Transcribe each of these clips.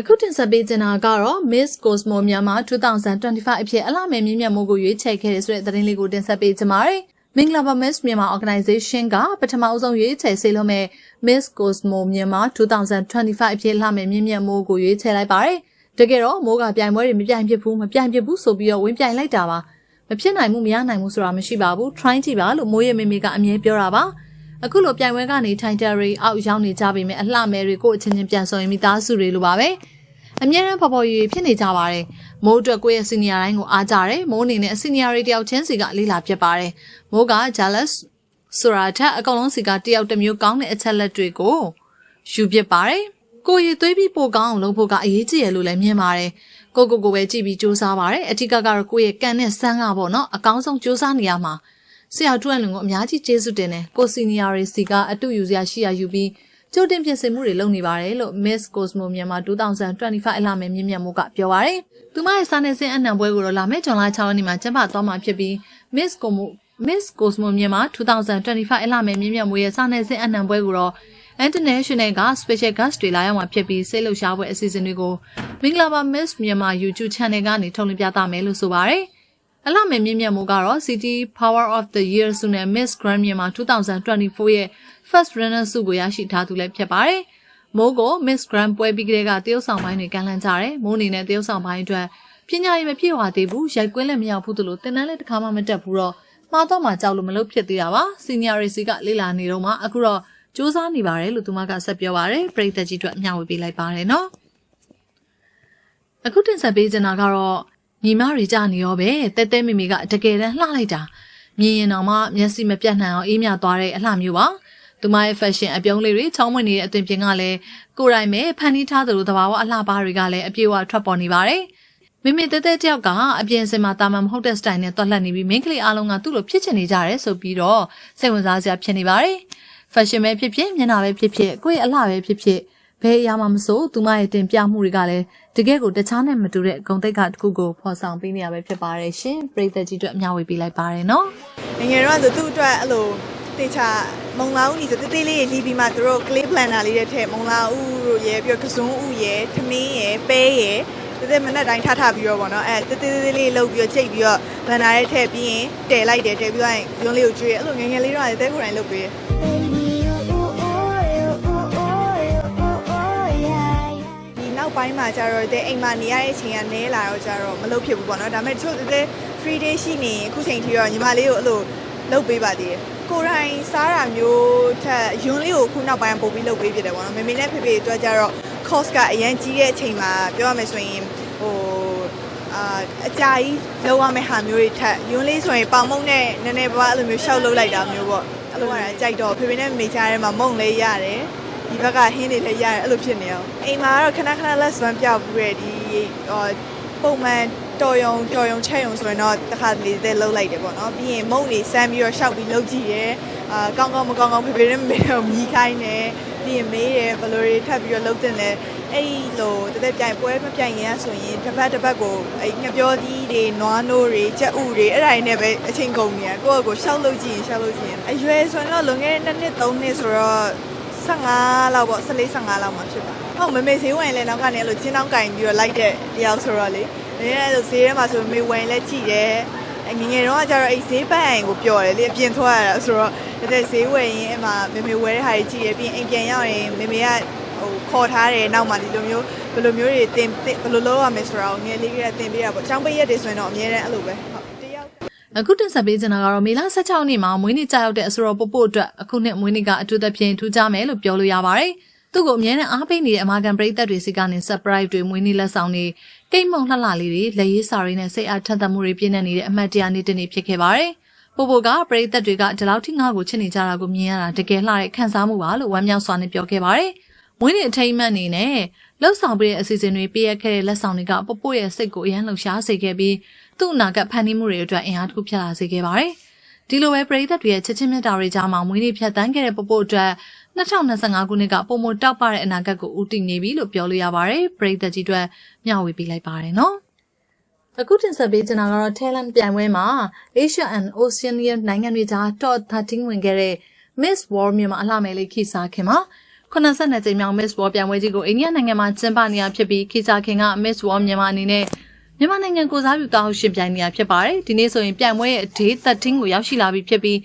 အခုတင်ဆက်ပေးချင်တာကတော့ Miss Cosmo မြန်မာ2025အဖြစ်အလှမယ်မြင့်မြတ်မှုကိုရွေးချယ်ခဲ့တဲ့ဆိုတဲ့သတင်းလေးကိုတင်ဆက်ပေးချင်ပါတယ်။မင်္ဂလာပါ Miss မြန်မာ Organization ကပထမအဆုံးရွေးချယ်ဆေးလုံးမဲ့ Miss Cosmo မြန်မာ2025အဖြစ်အလှမယ်မြင့်မြတ်မှုကိုရွေးချယ်လိုက်ပါတယ်။တကယ်တော့မိုးကပြိုင်ပွဲတွေမပြိုင်ဖြစ်ဘူးမပြိုင်ဖြစ်ဘူးဆိုပြီးတော့ဝင်ပြိုင်လိုက်တာပါ။မဖြစ်နိုင်မှုမရနိုင်မှုဆိုတာမရှိပါဘူး။ try ကြည့်ပါလို့မိုးရဲ့မေမေကအမြဲပြောတာပါ။ အခုလိုပြိုင်ပွဲကနေထိုင်တယ်ရီအောက်ရောက်နေကြပြီမဲ့အလှမယ်တွေကိုအချင်းချင်းပြန်ဆုံရင်မိသားစုတွေလိုပါပဲ။အမြဲတမ်းဖော်ဖော်ရွေဖြစ်နေကြပါတယ်။မိုးအတွက်ကိုယ့်ရဲ့စီနီယာတိုင်းကိုအားကြတယ်။မိုးအနေနဲ့စီနီယာတွေတယောက်ချင်းစီကလေးလာဖြစ်ပါတယ်။မိုးက jealous ဆိုတာထက်အကောင်လုံးစီကတယောက်တစ်မျိုးကောင်းတဲ့အချက်လက်တွေကိုယူဖြစ်ပါတယ်။ကိုရည်သွေးပြီးပိုကောင်းအောင်လုပ်ဖို့ကအရေးကြီးရလို့လည်းမြင်ပါတယ်။ကိုကိုကိုပဲကြည့်ပြီးစူးစမ်းပါတယ်။အထက်ကတော့ကိုယ့်ရဲ့ကန်နဲ့ဆန်းကပေါ့နော်အကောင်းဆုံးစူးစမ်းနေရမှာ ဆရာတွန့်လုံကိုအများကြီးကျေးဇူးတင်တယ်။ကိုစီနီယာတွေစီကအတူယူစရာရှိရယူပြီးကြိုတင်ပြင်ဆင်မှုတွေလုပ်နေပါတယ်လို့ Miss Cosmo မြန်မာ2025အလှမယ်မြင့်မြတ်မှုကပြောပါရယ်။သူမရဲ့စာနယ်ဇင်းအနံပွဲကိုတော့လာမယ့်ဇွန်လ6ရက်နေ့မှာကျင်းပသွားမှာဖြစ်ပြီး Miss Cosmo Miss Cosmo မြန်မာ2025အလှမယ်မြင့်မြတ်မှုရဲ့စာနယ်ဇင်းအနံပွဲကိုတော့ International က Special Guest တွေလာရောက်မှာဖြစ်ပြီးစိတ်လှုပ်ရှားပွဲအစီအစဉ်တွေကိုမင်္ဂလာပါ Miss မြန်မာ YouTube Channel ကနေထုတ်လွှင့်ပြသမယ်လို့ဆိုပါရယ်။ အလှမယ်မြင့်မြတ်မှုကတော့ City Power of the Year ဆုနဲ့ Miss Grand မြန်မာ2024ရဲ့ First Runner ဆုကိုရရှိထားသူလည်းဖြစ်ပါတယ်။မိုးကို Miss Grand ပွဲပြီးကလေးကတရုတ်ဆောင်ပိုင်းတွေကန်လန့်ကြတယ်။မိုးအနေနဲ့တရုတ်ဆောင်ပိုင်းအတွက်ပညာရေးမပြည့်ဝသေးဘူး။ရိုက်ကွင်းလည်းမရောက်ဘူးသလိုတင်တန်းလည်းတစ်ခါမှမတက်ဘူးတော့မှားတော့မှကြောက်လို့မလုပ်ဖြစ်သေးတာပါ။ Senior Race ကလေ့လာနေတော့မှအခုတော့စူးစမ်းနေပါတယ်လို့သူမကဆက်ပြောပါတယ်။ပြည်သက်ကြီးအတွက်မျှဝေပေးလိုက်ပါတယ်နော်။အခုတင်ဆက်ပေးချင်တာကတော့ ညီမတွေကြနေရောပဲတဲတဲမိမိကတကယ်တမ်းလှလိုက်တာမြင်ရင်တော့မှမျက်စိမပြတ်နိုင်အောင်အေးမြသွားတဲ့အလှမျိုးပါ။သူမရဲ့ fashion အပြုံးလေးတွေချောင်းမွေ့နေတဲ့အသွင်ပြင်ကလည်းကိုယ်တိုင်ပဲဖန်တီးထားသလိုသဘာဝအလှပတွေကလည်းအပြည့်အဝထွက်ပေါ်နေပါတယ်။မိမိတဲတဲတယောက်ကအပြင်စင်မှာတာမန်မဟုတ်တဲ့ style နဲ့တွက်လှက်နေပြီးမိန်းကလေးအားလုံးကသူ့လိုဖြစ်ချင်နေကြတယ်ဆိုပြီးတော့စိတ်ဝင်စားစရာဖြစ်နေပါတယ်။ fashion ပဲဖြစ်ဖြစ်မျက်နှာပဲဖြစ်ဖြစ်ကိုယ့်ရဲ့အလှပဲဖြစ်ဖြစ် ဘယ်အရာမှမဆိုသူမရဲ့တင်ပြမှုတွေကလည်းတကယ်ကိုတခြားနဲ့မတူတဲ့ဂုံတိတ်ကတစ်ခုကိုဖော်ဆောင်ပေးနေရပဲဖြစ်ပါတယ်ရှင်။ပြည်သက်ကြီးအတွက်အများဝေပေးလိုက်ပါတယ်နော်။ငယ်တော့ဆိုသူ့အတွက်အဲ့လိုတေချာမုံလာဦးကြီးဆိုတေးသေးလေးရေးပြီးမှသူတို့ clay planner လေးတဲ့ထည့်မုံလာဦးတို့ရဲပြီးတော့ကစုံဦးရဲထမင်းရဲပဲရဲတသက်မနဲ့တိုင်းထထပြီးတော့ဗောနော်အဲတေးသေးသေးလေးလှုပ်ပြီးတော့ချိတ်ပြီးတော့ planner ရဲ့ထည့်ပြီးရင်တဲလိုက်တယ်တဲပြီးတော့ရုံးလေးကိုကျွေးအဲ့လိုငယ်ငယ်လေးတော့တဲကိုယ်တိုင်လှုပ်ပေးတယ် နောက်ပိုင်းမှာကျတော့တဲ့အိမ်မှာနေရတဲ့အချိန်ကနဲလာတော့ကျတော့မလုပ်ဖြစ်ဘူးပေါ့နော်ဒါပေမဲ့တချို့တဲ့ free day ရှိနေရင်အခုချိန်ထိတော့ညီမလေးကိုအဲ့လိုလုပ်ပေးပါသေးတယ်ကိုယ်တိုင်စားတာမျိုးထက်ယွန်းလေးကိုခုနောက်ပိုင်းပို့ပြီးလုပ်ပေးဖြစ်တယ်ပေါ့နော်မေမေနဲ့ဖေဖေအတွက်ကျတော့ cost ကအရန်ကြီးတဲ့အချိန်မှာပြောရမယ်ဆိုရင်ဟိုအာအကြာကြီးလောက်ရမယ့်ဟာမျိုးတွေထက်ယွန်းလေးဆိုရင်ပေါင်မုံနဲ့နည်းနည်းပါးအဲ့လိုမျိုးရှောက်လုပ်လိုက်တာမျိုးပေါ့အဲ့လိုရတာကြိုက်တော့ဖေဖေနဲ့မေချားထဲမှာမုံလေးရတယ် ဒီဘက်ကဟင်းတွေလည်းရတယ်အဲ့လိုဖြစ်နေအောင်အိမ်မှာကတော့ခဏခဏ less one ပြောက်ပြီးရဒီဟိုပုံမှန်တော်ယုံတော်ယုံချက်ယုံဆိုရင်တော့တစ်ခါလေးသက်လှုပ်လိုက်တယ်ပေါ့နော်ပြီးရင်မုံတွေစမ်းပြီးတော့ရှောက်ပြီးလှုပ်ကြည့်ရဲအာကောင်းကောင်းမကောင်းကောင်းဖေဖေနဲ့မေတော့မြည်ခိုင်းတယ်ပြီးရင်မေးတယ်ဘယ်လိုတွေထပ်ပြီးတော့လှုပ်တင်လဲအဲ့လိုတသက်ပြိုင်ပွဲမပြိုင်ရင်ဆိုရင်တစ်ပတ်တစ်ပတ်ကိုအဲ့ငပြောသီးတွေနွားနိုးတွေကြက်ဥတွေအဲ့ဒါတွေနဲ့ပဲအချိန်ကုန်နေရကိုယ့်အကိုရှောက်လုပ်ကြည့်ရင်ရှောက်လုပ်ကြည့်ရင်အရွယ်ဆိုရင်တော့လွန်ခဲ့တဲ့2နှစ်3နှစ်ဆိုတော့ 15လောက်ပေါ့14 15လောက်မှဖြစ်ပါဟုတ်မမေဈေးဝင်လဲနောက်ကနေအဲ့လိုချင်းတောင်းကင်ပြီးတော့လိုက်တဲ့တယောက်ဆိုတော့လေနည်းနည်းအဲ့လိုဈေးထဲမှာဆိုမေဝင်လဲကြည့်တယ်အငငယ်တော့ကကျတော့အဲ့ဈေးပန်းအိမ်ကိုပျော်တယ်လေအပြင်ထွက်ရတာဆိုတော့တဲ့ဈေးဝင်ရင်အဲ့မှာမေမေဝဲတဲ့ဟာတွေကြည့်ရပြီးအိမ်ပြန်ရောက်ရင်မေမေကဟိုခေါ်ထားတယ်နောက်မှဒီလိုမျိုးဘယ်လိုမျိုးတွေတင်ဘယ်လိုလုပ်ရမလဲဆိုတာကိုငယ်လေးကတင်ပေးတာပေါ့ចောင်းပိတ်ရက်တွေဆိုရင်တော့အများတန်းအဲ့လိုပဲဟုတ်တယောက် အခုတင်ဆက်ပေးချင်တာကတော့မေလ16နှစ်မှာမွေးနေ့ကြာရောက်တဲ့အဆိုတော်ပို့ပို့အတွက်အခုနှစ်မွေးနေ့ကအထူးသဖြင့်ထူးခြားမယ်လို့ပြောလို့ရပါတယ်။သူ့ကိုအမြဲတမ်းအားပေးနေတဲ့အမာကန်ပရိသတ်တွေစီကနေ surprise တွေမွေးနေ့လက်ဆောင်တွေကိတ်မုံလှလှလေးတွေလက်ရေးစာတွေနဲ့စိတ်အားထက်သန်မှုတွေပြည့်နေနေတဲ့အမှတ်တရနေ့တစ်နေ့ဖြစ်ခဲ့ပါတယ်။ပို့ပို့ကပရိသတ်တွေကဒီလောက်ထိငါ့ကိုချစ်နေကြတာကိုမြင်ရတာတကယ်လှတဲ့ခံစားမှုပါလို့ဝမ်းမြောက်စွာနဲ့ပြောခဲ့ပါတယ်။ မွေးနေ့အထိမ်းအမှတ်အနေနဲ့လှုပ်ဆောင်ပေးတဲ့အစီအစဉ်တွေပေးရခဲ့တဲ့လက်ဆောင်တွေကပို့ပို့ရဲ့စိတ်ကိုအယမ်းလှုပ်ရှားစေခဲ့ပြီးသူ့အနာကဖန်တီးမှုတွေအတွက်အင်အားတစ်ခုဖြစ်လာစေခဲ့ပါတယ်။ဒီလိုပဲပရိသတ်တွေရဲ့ချစ်ချင်းမြတ်တာတွေကြားမှာမွေးနေ့ဖြတ်တန်းခဲ့တဲ့ပို့ပို့အတွက်2025ခုနှစ်ကပုံမတောက်ပတဲ့အနာဂတ်ကိုဦးတည်နေပြီလို့ပြောလို့ရပါတယ်။ပရိသတ်ကြီးအတွက်မျှဝေပေးလိုက်ပါတယ်နော်။အခုတင်ဆက်ပေးချင်တာကတော့ talent ပြိုင်ပွဲမှာ Asia and Oceania နိုင်ငံတွေကြား top 13ဝင်ခဲ့တဲ့ Miss World မြန်မာအလှမယ်လေးခိစားခင်မှာ 82ကြိမ်မြောက် Miss World ပြိုင်ပွဲကြီးကိုအိန္ဒိယနိုင်ငံမှာကျင်းပနေရဖြစ်ပြီးခိစာခင်က Miss World မြန်မာအနေနဲ့မြန်မာနိုင်ငံကိုစားပြုတောင်းရှင်ပြိုင်နေရဖြစ်ပါတယ်ဒီနေ့ဆိုရင်ပြိုင်ပွဲရဲ့ day 13ကိုရောက်ရှိလာပြီဖြစ်ပြီး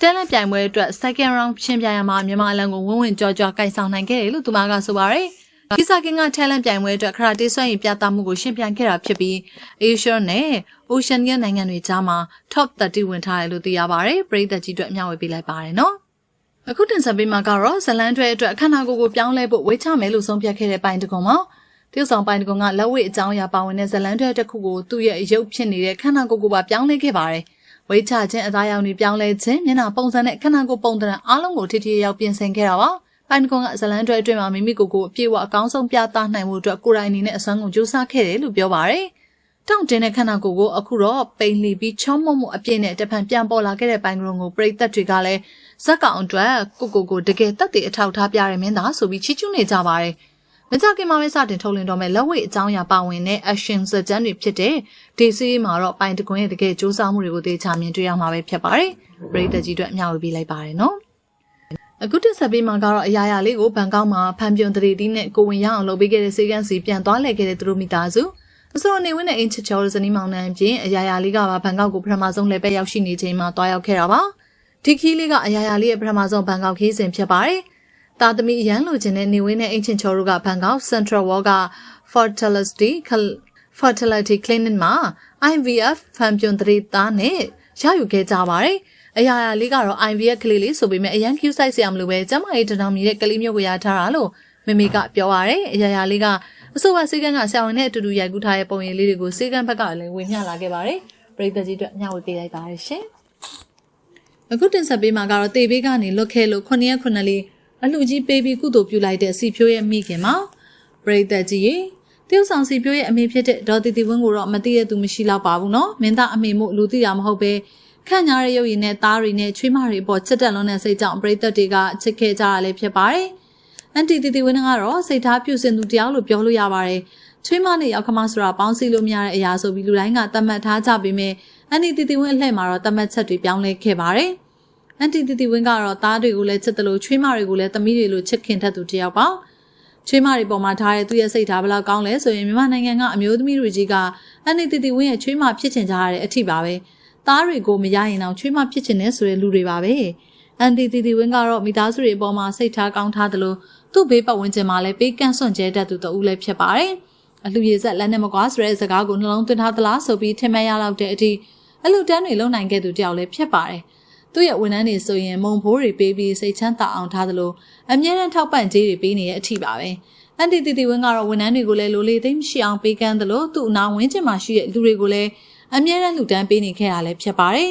တဲလန့်ပြိုင်ပွဲအတွက် second round ရှင်ပြိုင်ရမှာမြန်မာအလံကိုဝင်းဝင်းကြောကြောကင်ဆောင်နိုင်ခဲ့တယ်လို့သူမကဆိုပါတယ်ခိစာခင်က talent ပြိုင်ပွဲအတွက်ခရာတေးစွမ်းရည်ပြသမှုကိုရှင်ပြိုင်ခဲ့တာဖြစ်ပြီး Asia နဲ့ Oceania နိုင်ငံတွေကြားမှာ top 30ဝင်ထားတယ်လို့သိရပါတယ်ပရိသတ်ကြီးအတွက်မျှဝေပေးလိုက်ပါတယ်နော် အခုတင်ဆက်ပေးမှာကတော့ဇလန်တွဲအတွက်အခမ်းအနားကိုကိုပြောင်းလဲဖို့ဝေချမယ်လို့ဆုံးဖြတ်ခဲ့တဲ့ပိုင်းတကုံမှာတရုတ်ဆောင်ပိုင်းတကုံကလက်ဝဲအကြောင်းအရာပါဝင်တဲ့ဇလန်တွဲတစ်ခုကိုသူ့ရဲ့ရုပ်ဖြစ်နေတဲ့ခန္ဓာကိုယ်ကိုပါပြောင်းလဲခဲ့ပါတယ်။ဝေချခြင်းအသားရောင်တွေပြောင်းလဲခြင်းမျက်နှာပုံစံနဲ့ခန္ဓာကိုယ်ပုံသဏ္ဍာန်အားလုံးကိုထိထိရောက်ပြင်ဆင်ခဲ့တာပါ။ပိုင်းတကုံကဇလန်တွဲအတွင်းမှာမိမိကိုယ်ကိုအပြည့်အဝအကောင်းဆုံးပြသနိုင်မှုအတွက်ကိုယ်တိုင်အနေနဲ့အစွမ်းကုန်ကြိုးစားခဲ့တယ်လို့ပြောပါတယ်။ တောင့်တင်းတဲ့ခန္ဓာကိုယ်ကိုအခုတော့ပိန်လီပြီးချောမုံမှုအပြည့်နဲ့တဖန်ပြန်ပေါ်လာခဲ့တဲ့ပိုင်းကရုံကိုပရိသတ်တွေကလည်းဇက်ကောင်အတွက်ကိုကိုကိုတကယ်တက်တဲ့အထောက်ထားပြရတဲ့မင်းသားဆိုပြီးချီးကျူးနေကြပါတယ်။မကြခင်မှာပဲစတင်ထုတ်လင်းတော့မဲ့လက်ဝဲအကြောင်းအရာပါဝင်တဲ့ action စကြမ်းတွေဖြစ်တဲ့ဒီစီးမှာတော့ပိုင်တကွန်းရဲ့တကယ်စူးစမ်းမှုတွေကိုသိချမြင်တွေ့ရမှာပဲဖြစ်ပါတယ်။ပရိသတ်ကြီးတို့အမျှဝေပေးလိုက်ပါတယ်နော်။အခုတက်ဆက်ပေးမှာကတော့အရာရာလေးကိုဘန်ကောက်မှာဖန်ပြုံတရီတီးနဲ့ကိုဝင်ရအောင်လုပ်ပေးခဲ့တဲ့စေကန်းစီပြန်သွားလဲခဲ့တဲ့သူတို့မိသားစု အစိုးရနေဝင်တဲ့အင်ချချောဇနီးမောင်နှံအပြင်အရာရာလေးကပါဘန်ကောက်ကိုပထမဆုံးလဲပဲရောက်ရှိနေချိန်မှာတွားရောက်ခဲ့တာပါဒီခီးလေးကအရာရာလေးရဲ့ပထမဆုံးဘန်ကောက်ခီးစဉ်ဖြစ်ပါတယ်တာသမီအရန်လိုချင်တဲ့နေဝင်တဲ့အင်ချချောတို့ကဘန်ကောက် Central Wall က Fertility Fertility Clinic မှာ IVF ဖန်ပြွန်တရီသားနဲ့ရယူခဲ့ကြပါတယ်အရာရာလေးကတော့ IVF ကလေးလေးဆိုပေမဲ့အရန် cute size ဆရာမလို့ပဲကျမကြီးတနောင်မြည်တဲ့ကလေးမျိုးကိုရထားတာလို့မမေကပြောပါရယ်အရာရာလေးက အဆိုပါစေကန်းကဆရာဝန်နဲ့အတူတူရိုက်ကူးထားတဲ့ပုံရိပ်လေးတွေကိုစေကန်းဘက်ကလည်းဝင်မျှလာခဲ့ပါတယ်ပရိသတ်ကြီးတို့ညှဝေပေးလိုက်ပါရရှင်အခုတင်ဆက်ပေးမှာကတော့တေဘေးကနေလွတ်ခဲ့လို့9ရက်9လေးအလှကြီးပေးပြီးကုသိုလ်ပြုလိုက်တဲ့စီဖြိုးရဲ့မိခင်မှာပရိသတ်ကြီးရေတရုတ်ဆောင်စီပြိုးရဲ့အမေဖြစ်တဲ့ဒေါ်တီတီဝင်းကိုတော့မသိရသူမရှိတော့ပါဘူးနော်မင်းသားအမေမို့လူသိတာမဟုတ်ပဲခန့်ညားတဲ့ရုပ်ရည်နဲ့သားတွေနဲ့ချွေးမတွေပေါ်ချစ်တက်လွန်းတဲ့စိတ်ကြောင့်ပရိသတ်တွေကချစ်ခဲ့ကြရလဲဖြစ်ပါတယ် အန်တီတီတီဝင်းကတော့စိတ်ထားပြုစင်သူတယောက်လို့ပြောလို့ရပါတယ်ချွေးမနဲ့ရောက်ခမဆိုတာပေါင်းစည်းလို့မရတဲ့အရာဆိုပြီးလူတိုင်းကသတ်မှတ်ထားကြပေမဲ့အန်တီတီတီဝင်းအလှည့်မှာတော့သတ်မှတ်ချက်တွေပြောင်းလဲခဲ့ပါတယ်အန်တီတီတီဝင်းကတော့သားတွေကိုလည်းချစ်တယ်လို့ချွေးမတွေကိုလည်းသမီးတွေလိုချစ်ခင်တတ်သူတယောက်ပါချွေးမတွေပေါ်မှာထားတဲ့သူ့ရဲ့စိတ်ထားဘယ်လောက်ကောင်းလဲဆိုရင်မြန်မာနိုင်ငံကအမျိုးသမီးတွေကြီးကအန်တီတီတီဝင်းရဲ့ချွေးမဖြစ်ချင်ကြရတဲ့အထိပါပဲသားတွေကိုမရရင်တော့ချွေးမဖြစ်ချင်တဲ့ဆိုတဲ့လူတွေပါပဲ အန်တီတီတီဝင်းကတော့မိသားစုတွေအပေါ်မှာစိတ်ထားကောင်းထားတယ်လို့သူ့ဘေးပတ်ဝန်းကျင်မှာလည်းပေးကန့်စွန့်ကျဲတတ်သူတဦးလည်းဖြစ်ပါတယ်အလှရည်ဆက်လက်နဲ့မကွာဆိုတဲ့စကားကိုနှလုံးသွင်းထားသလားဆိုပြီးထင်မှတ်ရလောက်တဲ့အထိအလှတန်းတွေလုံနိုင်ခဲ့သူတယောက်လည်းဖြစ်ပါတယ်သူ့ရဲ့ဝန်ထမ်းတွေဆိုရင်မုံဖိုးတွေပေးပြီးစိတ်ချမ်းသာအောင်ထားသလိုအမြဲတမ်းထောက်ပံ့ကြေးတွေပေးနေတဲ့အထိပါပဲအန်တီတီတီဝင်းကတော့ဝန်ထမ်းတွေကိုလည်းလိုလေသိမ်းမရှိအောင်ပေးကမ်းသလိုသူ့အနာဝင်းကျင်မှာရှိတဲ့လူတွေကိုလည်းအမြဲတမ်းလှူဒန်းပေးနေခဲ့တာလည်းဖြစ်ပါတယ်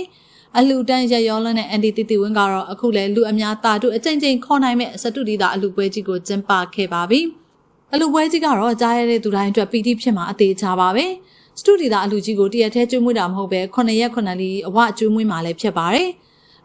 အလှတန်းရရောလန်းတဲ့အန်တီတီတီဝင်းကတော့အခုလည်းလူအများတာတို့အကြိမ်ကြိမ်ခေါ်နိုင်မဲ့စတုဒီတာအလှပွဲကြီးကိုကျင်းပခဲ့ပါပြီအလှပွဲကြီးကတော့ကြားရတဲ့သူတိုင်းအတွက်ပီတိဖြစ်မှာအသေးချပါပဲစတုဒီတာအလှကြီးကိုတရက်ထဲကျွေးမွေးတာမဟုတ်ပဲ9ရက်9လီအဝကျွေးမွေးမှာလည်းဖြစ်ပါတယ်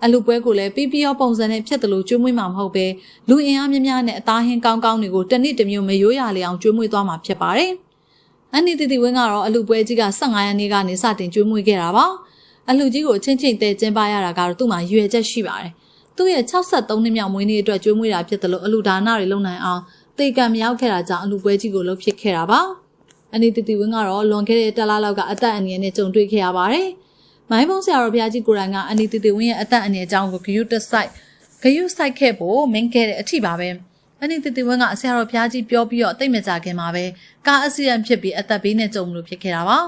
အလူပွဲကိုလည်းပြီးပြီးရောပုံစံနဲ့ဖြတ်တယ်လို့ကျွေးမွေးမှာမဟုတ်ပဲလူအင်အားများများနဲ့အသားဟင်းကောင်းကောင်းတွေကိုတစ်နှစ်တစ်မျိုးမရိုးရလေအောင်ကျွေးမွေးသွားမှာဖြစ်ပါတယ်။အန်နီတီတီဝင်းကတော့အလူပွဲကြီးက15ရက်နေ့ကနေစတင်ကျွေးမွေးခဲ့တာပါ။ အလူကြီးကိုချင်းချင်းတဲကျင်းပရတာကတော့သူ့မှာရွယ်ချက်ရှိပါတယ်။သူ့ရဲ့63နှစ်မြောက်မွေးနေ့အတွက်ကျွေးမွေးတာဖြစ်တယ်လို့အလူဒါနတွေလုပ်နိုင်အောင်တေကံမရောက်ခဲ့တာကြောင့်အလူပွဲကြီးကိုလှုပ်ဖြစ်ခဲ့တာပါ။အန်နီတီတီဝင်းကတော့လွန်ခဲ့တဲ့တလားလောက်ကအသက်အန္တရာယ်နဲ့ကြုံတွေ့ခဲ့ရပါတယ်။မိုင်းဖုံးဆရာတော်ဘုရားကြီးကိုယ်တိုင်ကအနီတီတီဝင်းရဲ့အသက်အန္တရာယ်အကြောင်းကိုဂယုတက်ဆိုင်ဂယုဆိုင်ခဲ့ဖို့မင်းခဲ့တဲ့အထိပါပဲအနီတီတီဝင်းကဆရာတော်ဘုရားကြီးပြောပြီးတော့တိတ်မကြခင်မှာပဲကားအဆီဒန့်ဖြစ်ပြီးအသက်ဘေးနဲ့ကြုံလို့ဖြစ်ခဲ့တာပါ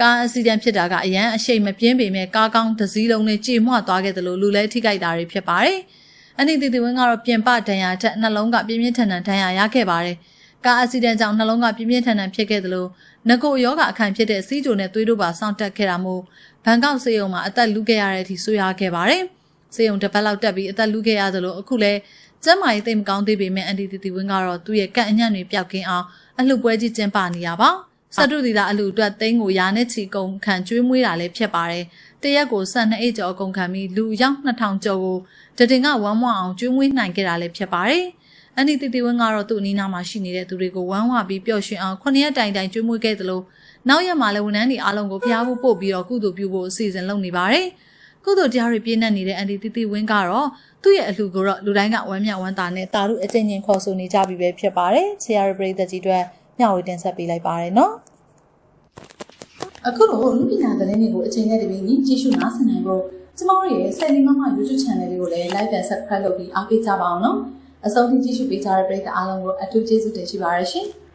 ကားအဆီဒန့်ဖြစ်တာကအရန်အရှိန်မပြင်းပေမဲ့ကားကောင်းတစ်စီးလုံးနဲ့ကြေမွသွားခဲ့တယ်လို့လူလဲထိခိုက်တာတွေဖြစ်ပါတယ်အနီတီတီဝင်းကတော့ပြင်ပဒဏ်ရာထက်နှလုံးကပြင်းပြင်းထန်ထန်ဒဏ်ရာရခဲ့ပါတယ်ကားအက်ဆီဒန့်ကြောင့်နှလုံးကပြင်းပြင်းထန်ထန်ဖြစ်ခဲ့တယ်လို့ငကိုယောဂအခံဖြစ်တဲ့စီးကြိုနဲ့သွေးတို့ပါစောင့်တက်ခဲ့တာမို့ဘန်ကောက်စေယုံမှာအသက်လူခဲ့ရတဲ့အထိဆိုးရွားခဲ့ပါတယ်။စေယုံတစ်ပတ်လောက်တက်ပြီးအသက်လူခဲ့ရသလိုအခုလည်းကျမ်းမာရေးသိမကောင်းသေးပေမဲ့အန်တီတီတီဝင်းကတော့သူ့ရဲ့ကန့်အညံ့တွေပျောက်ကင်းအောင်အလှပွဲကြီးကျင်းပနေရပါ။ စတုဒီတာအလှအတွက်သိန်းကိုရာနဲ့ချီကုန်ခံကျွေးမွေးတာလည်းဖြစ်ပါတယ်။တရက်ကို12အိတ်ကျော်အကုန်ခံပြီးလူရောက်2000ကျော်ကိုတတင်ကဝမ်းမအောင်ကျွေးမွေးနိုင်ခဲ့တာလည်းဖြစ်ပါတယ်။အန်တီတီတီဝင်းကတော့သူ့အနီးနားမှာရှိနေတဲ့သူတွေကိုဝမ်းဝပြီးပျော်ရွှင်အောင်ခုနှစ်ရက်တိုင်တိုင်ကျွေးမွေးခဲ့သလိုနောက်ရက်မှာလည်းဝန်ထမ်းတွေအားလုံးကိုဖျားဖို့ပို့ပြီးတော့ကုသိုလ်ပြုဖို့အစီအစဉ်လုပ်နေပါတယ်။ကုသိုလ်တရားတွေပြည့်နှက်နေတဲ့အန်တီတီတီဝင်းကတော့သူ့ရဲ့အလှကိုတော့လူတိုင်းကဝမ်းမြောက်ဝမ်းသာနဲ့တာတို့အချင်းချင်းခေါ်ဆိုနေကြပြီပဲဖြစ်ပါတယ်ချေရပရိသတ်ကြီးတွေ မျှဝေတင်ဆက်ပေးလိုက်ပါတယ်နော်အခုတော့လူပညာသတင်းတွေကိုအချိန်နဲ့တပြေးညီကြည့်ရှုနားဆင်နိုင်ဖို့ကျမတို့ရဲ့ဆယ်လီမမ YouTube channel လေးကိုလည်း like and subscribe လုပ်ပြီးအားပေးကြပါအောင်နော်အဆုံးထိကြည့်ရှုပေးကြတဲ့ပရိသတ်အားလုံးကိုအထူးကျေးဇူးတင်ရှိပါရရှင်။